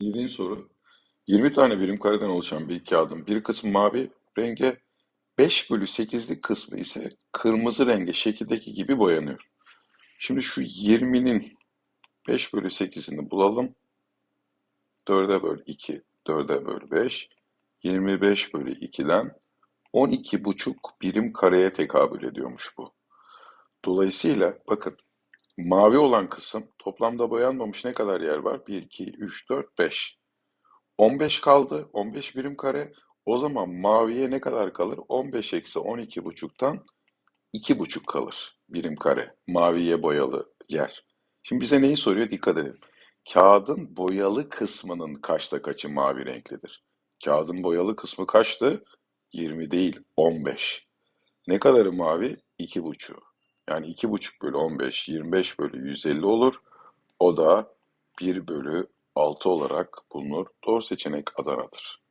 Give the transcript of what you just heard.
Yedinci soru. 20 tane birim kareden oluşan bir kağıdın bir kısmı mavi renge, 5 bölü 8'lik kısmı ise kırmızı renge şekildeki gibi boyanıyor. Şimdi şu 20'nin 5 bölü 8'ini bulalım. 4'e böl 2, 4'e böl 5. 25 bölü 2'den 12 buçuk birim kareye tekabül ediyormuş bu. Dolayısıyla bakın mavi olan kısım toplamda boyanmamış ne kadar yer var? 1, 2, 3, 4, 5. 15 kaldı. 15 birim kare. O zaman maviye ne kadar kalır? 15 eksi 12 buçuktan 2 buçuk kalır birim kare. Maviye boyalı yer. Şimdi bize neyi soruyor? Dikkat edin. Kağıdın boyalı kısmının kaçta kaçı mavi renklidir? Kağıdın boyalı kısmı kaçtı? 20 değil, 15. Ne kadarı mavi? 2 buçuğu. Yani 2 buçuk bölü 15, 25 bölü 150 olur. O da 1 bölü 6 olarak bulunur. Doğru seçenek Adana'dır.